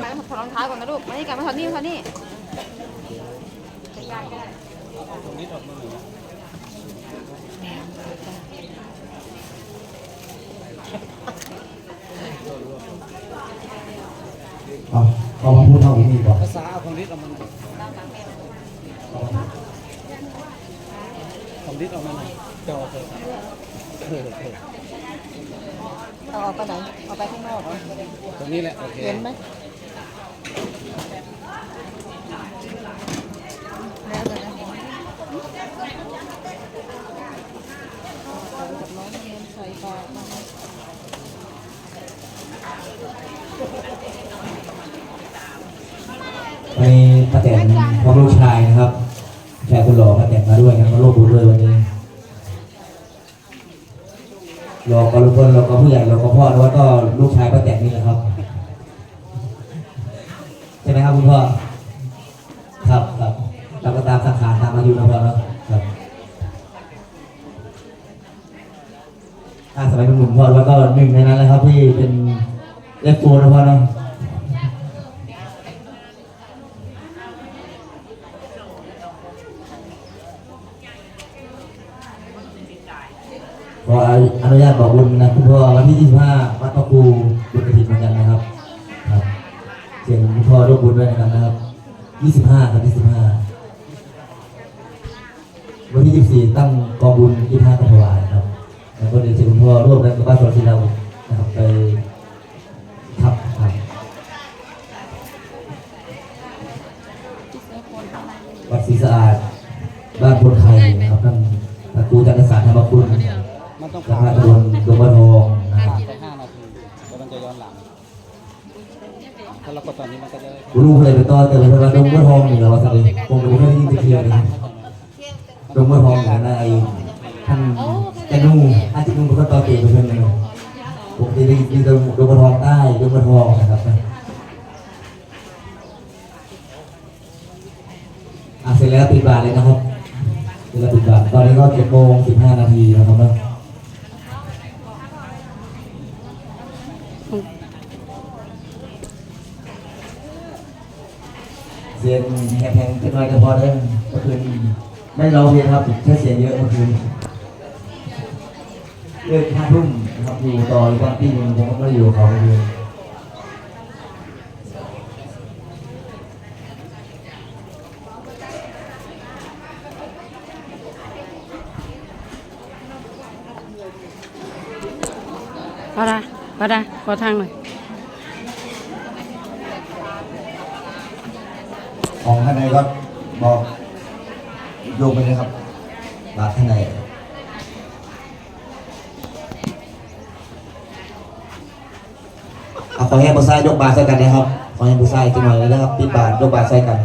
ไปถอดรองเท้าก่อนนะลูกมานี่กันมาถอดนี่มาถอดนี่ตรงนี้ออกมาหน่อยนะเอาเอามาพูดเท่านี้ก่อนภาษาเอาของฤทธิ์ออกมาหน่อยของฤทธิ์ออกมาหน่อยจอเถอะเออเออเอาออกไปไหนเอาไปข้างนอกเหรอตรงนี้แหละโอเคเห็นไหมแล้วเลยนะกับน้องเรียน ใส่บาตรมาวันนี้ป้าแตนพร้อมลูกชายนะครับชายคนหล่อป้าแตนมาด้วยนะมาร่วมบุญด้วยวันนี้รอก็ลุงพลรอก็ผู้ใหญ่รอก็พ่อแล้วก็ลูกชายป้าแตนนี่แหละครับ ใช่ไหมครับคุณพ่อ ถ้าสมัยเป็นหนุ่มพ่อแล้วก็หนึ่งในนั้นเลยครับที่เป็นเลฟโฟนะพ่อเนาะขออนุญาตบอกบุญนะคุณพ่อวันที่ 25วัดพระครูบุญกระถิ่นเหมือนกันนะครับครับเสียงคุณพ่อร่วมบุญด้วยนะครับนะครับ 25ครับ25วันที่ 24 ตั้งกองบุญที่ท่ากถวาย แล้วก็เดี๋ยวเชิคุณพ่อร่วมกันกับบ้านสวนศิลานะครับไปครับครับวัดศรีสะอาดบ้านพลไทยนะครับท่านพระครูจันทสารธรรมคุณมันต้องพระผ่านราชวงศ์ดวงบทองนะครับผ่านไปห้านาทีแล้วมันจะย้อนหลังถ้าเรากดตอนนี้มันก็จะรู้เลยไปต่อแต่เวลาดงบทองนี่เราว่าสักเลยคงดูแค่ได้ยินเทียนะดงบทองอย่างนั้นไอ้ ท่านจะนุ่งอาจจะนุ่งก็ต่อเตียไปเพื่อนเลยผมจะได้ยินดงดงบทองใต้ดงบทองนะครับอะเสร็จแล้วปิดบาทเลยนะครับเสร็จแล้วปิดบาทตอนนี้ก็เจ็ดโมงสิบห้านาทีนะครับนะเสียงแหงๆขึ้นมาก็พอได้เมื่อคืนไม่ร้องเพลงครับแค่เสียงเยอะเมื่อคืน เลิกห้าทุ่มนะครับอยู่ต่ออีกวันที่หนึ่งผมก็ไม่ได้อยู่กับเขาเลยพอได้พอได้ขอทางหน่อยของข้างในก็บอกโยงไปเลยครับบาทข้างในเอา ขอให้บุษายกบาทใส่กันนะครับ ขอให้บุษายจังหน่อยเลยนะครับปิดบาทยกบาทใส่กัน